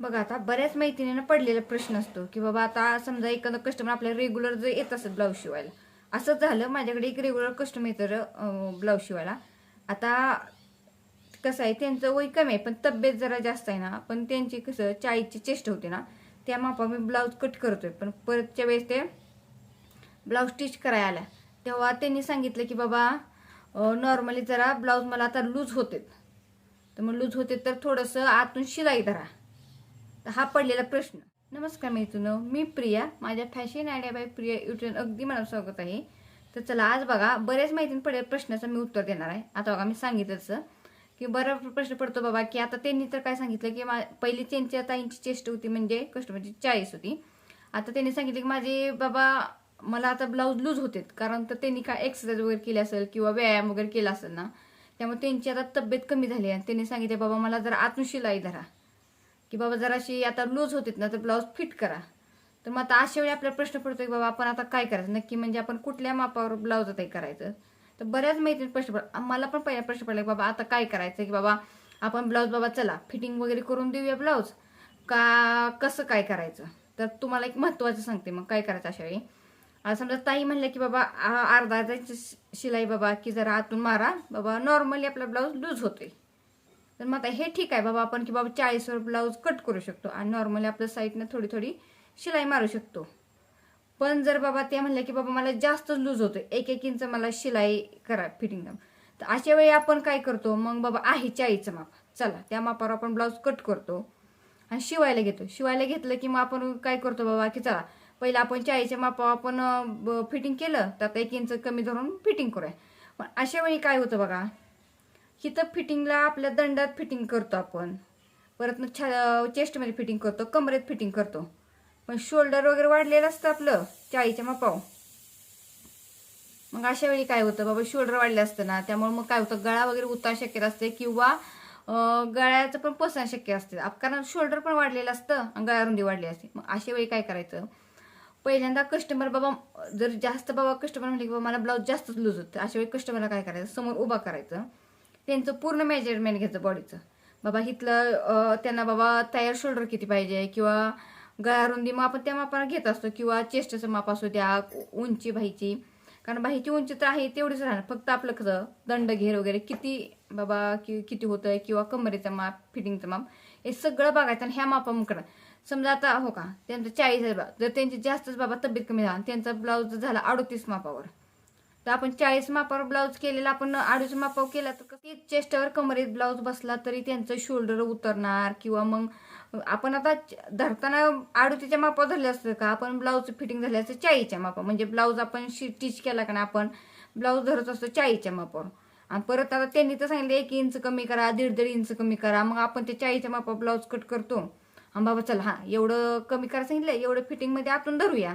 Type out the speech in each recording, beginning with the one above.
बघा आता बऱ्याच मैत्रिणींना पडलेला प्रश्न असतो की बाबा आता समजा एखादा कस्टमर आपल्याला रेग्युलर जर येत असत ब्लाऊज शिवायला. असंच झालं माझ्याकडे एक रेग्युलर कस्टमर येतं ब्लाऊज शिवायला. आता कसं आहे त्यांचं वय कमी आहे पण तब्येत जरा जास्त आहे ना. पण त्यांची कसं चाळीसची चेष्ट होते ना त्या मापा मी ब्लाऊज कट करतोय. पण परतच्या वेळेस ते ब्लाऊज स्टिच करायला आल्या. तेव्हा त्यांनी सांगितलं की बाबा नॉर्मली जरा ब्लाऊज मला आता लूज होते तर मग लूज होते तर थोडंसं आतून शिलाई धरा. हा पडलेला प्रश्न. नमस्कार मैत्रिणी मी प्रिया माझ्या fashion idea by Priya YouTube अगदी मला स्वागत आहे. तर चला आज बघा बरेच मैत्रीण पडेल प्रश्नाचं मी उत्तर देणार आहे. आता बघा मी सांगितलंच की बरा प्रश्न पडतो बाबा की आता त्यांनी तर काय सांगितलं की मा पहिली त्यांची ताईंची चेस्ट होती म्हणजे कस्टमरची चाळीस होती. आता त्यांनी सांगितलं की माझे बाबा मला आता ब्लाऊज लूज होते कारण तर त्यांनी काय एक्सरसाइज वगैरे केली असेल किंवा व्यायाम वगैरे केला असेल ना त्यामुळे त्यांची आता तब्येत कमी झाली आहे. त्यांनी सांगितले बाबा मला जरा आतून शिलाई धरा. की बाबा जराशी आता लूज होतीत ना तर ब्लाऊज फिट करा. तर मग आता अशा वेळी आपल्याला प्रश्न पडतो की बाबा आपण आता काय करायचं? नक्की म्हणजे आपण कुठल्या मापावर ब्लाऊज आता हे करायचं? तर बऱ्याच माहिती प्रश्न पड मला पण पहिला प्रश्न पडला की बाबा आता काय करायचं? की बाबा आपण ब्लाऊज बाबा चला फिटिंग वगैरे करून देऊया ब्लाऊज. का कसं काय करायचं? तर तुम्हाला एक महत्त्वाचं सांगते मग काय करायचं अशा वेळी. आता समजा ताई म्हणल्या की बाबा अर्धा अर्धाची शिलाई बाबा की जरा आतून मारा. बाबा नॉर्मली आपला ब्लाऊज लूज होतोय. तर मग आता हे ठीक आहे बाबा आपण की बाबा चाळीसवर ब्लाऊज कट करू शकतो. आणि नॉर्मली आपल्या साईडनं थोडी थोडी शिलाई मारू शकतो. पण जर बाबा ते म्हणलं की बाबा मला जास्त लूज होतं एक एक इंच मला शिलाई करा फिटिंग तर अशा वेळी आपण काय करतो? मग बाबा आहे चाळीचं माप. चला त्या मापावर आपण ब्लाऊज कट करतो आणि शिवायला घेतो. शिवायला घेतलं की मग आपण काय करतो बाबा की चला पहिलं आपण चाळीच्या मापावर आपण फिटिंग केलं तर आता एक इंच कमी धरून फिटिंग करूया. पण अशा वेळी काय होतं बघा? हिथं फिटिंगला आपल्या दंडात फिटिंग करतो आपण. परत मग छा चेस्टमध्ये फिटिंग करतो कमरेत फिटिंग करतो. पण शोल्डर वगैरे वाढलेलं असतं आपलं चाळीच्या मापाव. मग अशा वेळी काय होतं? बाबा शोल्डर वाढले असतं ना त्यामुळे मग काय होतं? गळा वगैरे उतार शक्य असते किंवा गळ्याचं पण पसरण शक्य असते. कारण शोल्डर पण वाढलेलं असतं आणि गळ्यारुंदी वाढली असते. मग अशा वेळी काय करायचं? पहिल्यांदा कस्टमर बाबा जर जास्त बाबा कस्टमर म्हणले की बाबा मला ब्लाऊज जास्तच लूज होतं. अशा वेळी कस्टमरला काय करायचं? समोर उभा करायचं. त्यांचं पूर्ण मेजरमेंट घ्यायचं बॉडीचं बाबा इथलं त्यांना बाबा तयार शोल्डर किती पाहिजे किंवा गळारुंदी मग आपण त्या मापानं घेत असतो किंवा चेस्टचं माप असू द्या उंची बाईची कारण बाईची उंची तर आहे तेवढीच राहणार. फक्त आपलं कसं दंड घेर वगैरे किती बाबा कि किती होतंय किंवा कमरेचं माप फिटिंगचं माप हे सगळं बघायचं आणि ह्या मापामुकडं समजा आता हो का त्यांचं चाळीस हजार जर त्यांची जास्तच बाबा तब्येत कमी झाला त्यांचा ब्लाऊज झाला अडतीस मापावर. तर आपण चाळीस मापावर ब्लाऊज केलेला आपण अडीच मापावर केला तर ती चेस्टवर कमरेत ब्लाऊज बसला तरी त्यांचं शोल्डर उतरणार किंवा मग आपण आता धरताना आडुतीच्या मापावर धरले असतं का आपण ब्लाऊज फिटिंग झाले असतं चाळीच्या मापा म्हणजे ब्लाऊज आपण स्टिच केला का ना आपण ब्लाऊज धरत असतो चाळीच्या मापावर. आणि परत आता त्यांनी तर सांगितलं एक इंच कमी करा दीड दीड इंच कमी करा मग आपण ते चाळीच्या मापावर ब्लाऊज कट करतो. आणि बाबा चला हां एवढं कमी करा सांगितलं एवढं फिटिंगमध्ये आपण धरूया.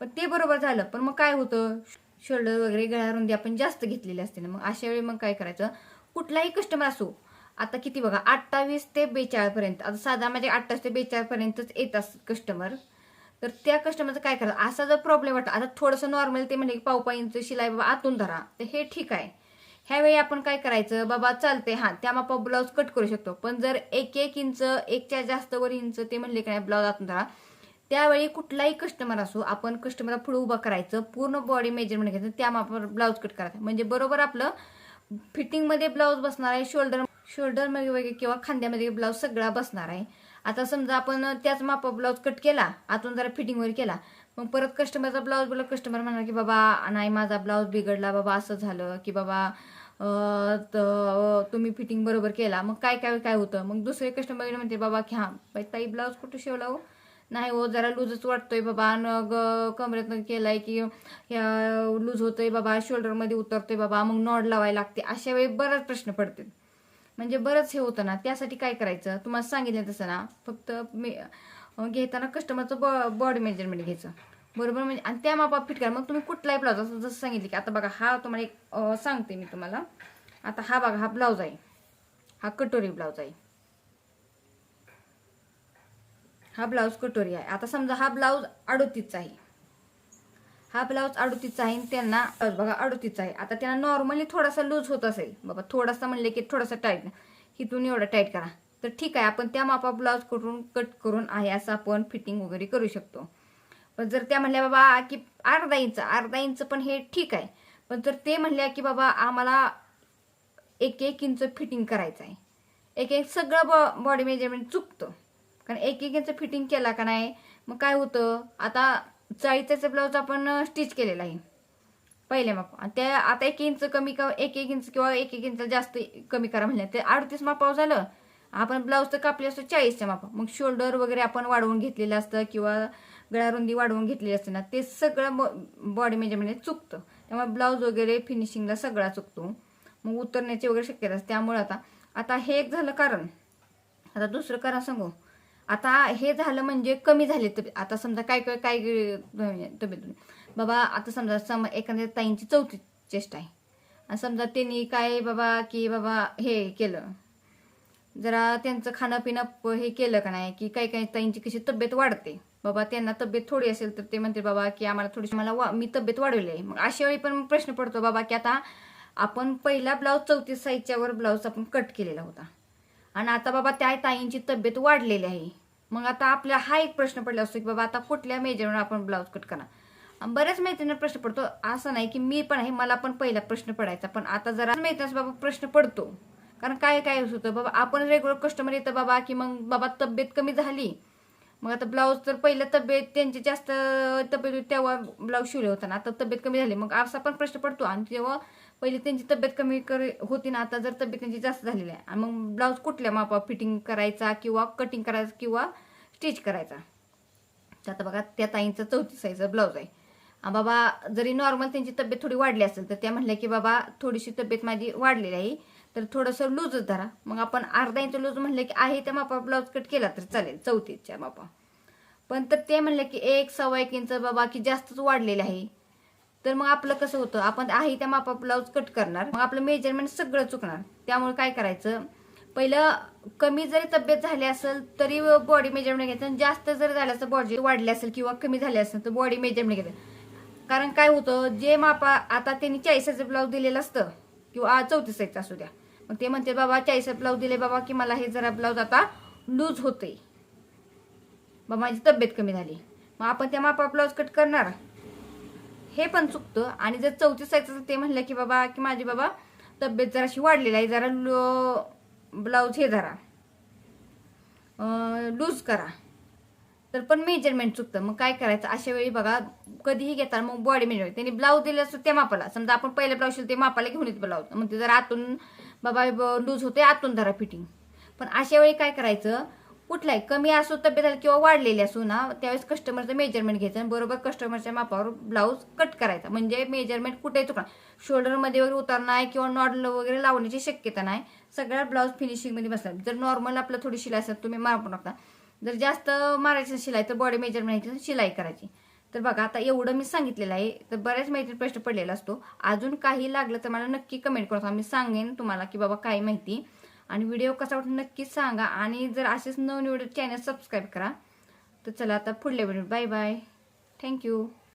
पण ते बरोबर झालं. पण मग काय होतं? शोल्डर वगैरे गळ्यारुंदी आपण जास्त घेतलेली असते ना मग अशा वेळी मग काय करायचं? कुठलाही कस्टमर असो आता किती बघा अठ्ठावीस ते बेचाळपर्यंत आता साधा माझे अठ्ठावीस ते बेचाळपर्यंतच येत असतात कस्टमर तर त्या कस्टमरचं काय करायचं? असा जर प्रॉब्लेम वाटला आता थोडंसं नॉर्मल ते म्हणजे की पाव इंच शिलाई बाबा आतून धरा तर हे ठीक आहे. ह्यावेळी आपण काय करायचं? बाबा चालते हां त्या मापा ब्लाऊज कट करू शकतो. पण जर एक एक इंच एकच्या जास्त वर इंच ते म्हणले की नाही ब्लाऊज आतून धरा त्यावेळी कुठलाही कस्टमर असो आपण कस्टमरला पुढे उभं करायचं पूर्ण बॉडी मेजरमेंट घ्यायचं त्या मापावर ब्लाऊज कट करायचं. म्हणजे बरोबर आपलं फिटिंगमध्ये ब्लाऊज बसणार आहे शोल्डर शोल्डरमध्ये वगैरे किंवा खांद्यामध्ये ब्लाऊज सगळा बसणार आहे. आता समजा आपण त्याच मापा ब्लाऊज कट केला आतून जरा फिटिंगवर केला मग परत कस्टमरचा ब्लाऊज बोला कस्टमर म्हणणार की बाबा नाही माझा ब्लाऊज बिघडला बाबा असं झालं की बाबा तुम्ही फिटिंग बरोबर केला. मग काय काय काय होतं? मग दुसरे कस्टमर म्हणते बाबा की हां बाई ताई ब्लाऊज कुठं शिवला हो? नाही हो जरा लूजच वाटतोय बाबा. न ग कमरेतनं केलाय की लूज होतोय बाबा शोल्डरमध्ये उतरतोय बाबा मग नॉड लावायला लागते. अशा वेळी बरेच प्रश्न पडतील. म्हणजे बरंच हे होतं ना. त्यासाठी काय करायचं? तुम्हाला सांगितलं तसं ना. फक्त मी घेताना कस्टमरचं बॉ बॉडी मेजरमेंट घ्यायचं. बरोबर? म्हणजे आणि त्या मापा फिट करा. मग तुम्ही कुठलाही ब्लाऊज असं जसं सांगितलं की आता बघा हा तुम्हाला एक सांगते मी तुम्हाला. आता हा बघा हा ब्लाऊज आहे. हा कटोरी ब्लाऊज आहे. हा ब्लाऊज कटोरी आहे. आता समजा हा ब्लाऊज अडोतीसचा आहे. हा ब्लाऊज अडोतीसचा आहे आणि त्यांना ब्लाऊज बघा अडोतीसचा आहे. आता त्यांना नॉर्मली थोडासा लूज होत असेल. बाबा थोडासा म्हणले की थोडासा टाईट इथून एवढा टाईट करा. तर ठीक आहे आपण त्या मापा ब्लाऊज करून कट करून आहे असं आपण फिटिंग वगैरे करू शकतो. पण जर त्या म्हणल्या बाबा की अर्धा इंच अर्धा इंच पण हे ठीक आहे. पण जर ते म्हणल्या की बाबा आम्हाला एक एक इंच फिटिंग करायचं आहे. एक एक सगळं बॉ बॉडी मेजरमेंट चुकतं. कारण एक एक फिटिंग केला का नाही? मग काय होतं? आता चाळीचा ब्लाऊज आपण स्टिच केलेला आहे. पहिले माप. आणि त्या आता एक इंच कमी का एक एक इंच किंवा एक एक इंच जास्त कमी करा म्हणलं ते अडतीस मापाव झालं. आपण ब्लाऊज तर कापले असतो चाळीसच्या मापा. मग शोल्डर वगैरे आपण वाढवून घेतलेलं असतं किंवा गळारुंदी वाढवून घेतलेली असते ना ते सगळं बॉडी मेजरमेंट म्हणजे म्हणजे चुकतं. त्यामुळे ब्लाऊज वगैरे फिनिशिंगला सगळा चुकतो. मग उतरण्याची वगैरे शक्यता असते. त्यामुळे आता आता हे एक झालं कारण. आता दुसरं कारण सांगू. आता हे झालं म्हणजे कमी झाले तब्येत. आता समजा काय काय काय म्हणजे तब्येत बाबा आता समजा सम एखाद्या ताईंची चौथी चेस्ट आहे. आणि समजा त्यांनी काय बाबा की बाबा हे केलं. जरा त्यांचं खाणं पिणं हे केलं का नाही? की काही काही ताईंची कशी तब्येत वाढते? बाबा त्यांना तब्येत थोडी असेल तर ते म्हणते बाबा की आम्हाला थोडीशी मला वा मी तब्येत वाढवली आहे. मग अशा वेळी पण प्रश्न पडतो बाबा की आता आपण पहिला ब्लाऊज चौतीस साईजच्यावर ब्लाऊज आपण कट केलेला होता. आणि आता बाबा त्या ताईंची तब्येत वाढलेली आहे. मग आता आपला हा एक प्रश्न पडला असतो की बाबा आता कुठल्या मेजरवर आपण ब्लाऊज कट करणार? बऱ्याच मैत्रिणींना प्रश्न पडतो असं नाही की मी पण आहे मला पण पहिला प्रश्न पडायचा पण आता जरा मैत्रिणीस बाबा प्रश्न पडतो. कारण काय काय होतं? बाबा आपण रेग्युलर कस्टमर येतं बाबा की मग बाबा तब्येत कमी झाली. मग आता ब्लाऊज तर पहिलं तब्येत त्यांची जास्त तब्येत तेव्हा ब्लाऊज शिवले होता ना आता तब्येत कमी झाली. मग असा पण प्रश्न पडतो. आणि तेव्हा पहिले त्यांची तब्येत कमी कर होती ना आता जर तब्येत त्यांची जास्त झालेली आहे. आणि मग ब्लाऊज कुठल्या मापा फिटिंग करायचा किंवा कटिंग करायचा किंवा स्टिच करायचा? तर आता बघा त्या ताईंचं चौथी साईजचा ब्लाऊज आहे. बाबा जरी नॉर्मल त्यांची तब्येत थोडी वाढली असेल तर त्या म्हणल्या की बाबा थोडीशी तब्येत माझी वाढलेली आहे तर थोडंसं लूजच धरा. मग आपण अर्धा इंच लूज म्हणलं की आहे त्या मापा ब्लाऊज कट केला तर चालेल चौथीच्या मापा पण तर ते म्हणलं की एक सव्वा एक इंच बाबा की जास्तच वाढलेले आहे. तर मग आपलं कसं होतं? आपण आहे त्या मापा ब्लाऊज कट करणार. मग आपलं मेजरमेंट सगळं चुकणार. त्यामुळे काय करायचं? पहिलं कमी जरी तब्येत झाली असेल तरी बॉडी मेजरमेंट घ्यायचं. आणि जास्त जर झालं असेल बॉडी वाढली असेल किंवा कमी झाली असेल तर बॉडी मेजरमेंट घ्यायचं. कारण काय होतं? जे मापा आता त्यांनी चाळीसाचं ब्लाऊज दिलेलं असतं किंवा चौतीस साईजचं असू द्या. मग ते म्हणते बाबा चाळीस ब्लाऊज दिले बाबा की मला हे जरा ब्लाऊज आता लूज होते बाबा माझी तब्येत कमी झाली. मग आपण त्या मापा ब्लाऊज कट करणार. हे पण चुकतं. आणि जर चौतीस साईजचं ते म्हणलं की बाबा की माझी बाबा तब्येत जराशी वाढलेली आहे जरा ब्लाऊज हे धरा. लूज करा. तर पण मेजरमेंट चुकतं. मग काय करायचं? अशा वेळी बघा कधीही घेतात मग बॉडी मेजरमेंट त्यांनी ब्लाऊज दिले असतं त्या मापाला. समजा आपण पहिले ब्लाऊज ते मापाला घेऊन येत ब्लाऊज मग ते जर आतून बाबा लूज होते आतून धरा फिटिंग पण अशा वेळी काय करायचं? कुठलाही कमी असो तब्येत झाली किंवा वाढलेली असो ना त्यावेळेस कस्टमरचं मेजरमेंट घ्यायचं आणि बरोबर कस्टमरच्या मापावर ब्लाऊज कट करायचा. म्हणजे मेजरमेंट कुठेही चुकणार शोल्डरमध्ये वगैरे उतरणार किंवा नॉडल वगैरे लावण्याची शक्यता नाही. सगळ्या ब्लाऊज फिनिशिंगमध्ये बसणार जर नॉर्मल आपलं थोडी शिलाई असेल तुम्ही मारून टाकता जर जास्त मारायचं शिलाई तर बॉडी मेजरमेंट शिलाई करायची. तर बघा आता एवढं मी सांगितलेलं आहे. तर बऱ्याच माहिती प्रश्न पडलेला असतो. अजून काही लागलं तर मला नक्की कमेंट करतो मी सांगेन तुम्हाला की बाबा काय माहिती. आणि व्हिडिओ कसा वाटतो नक्कीच सांगा. आणि जर असेच नवनिवडे चॅनल सबस्क्राईब करा तर चला आता पुढल्या व्हिडिओ बाय बाय थँक्यू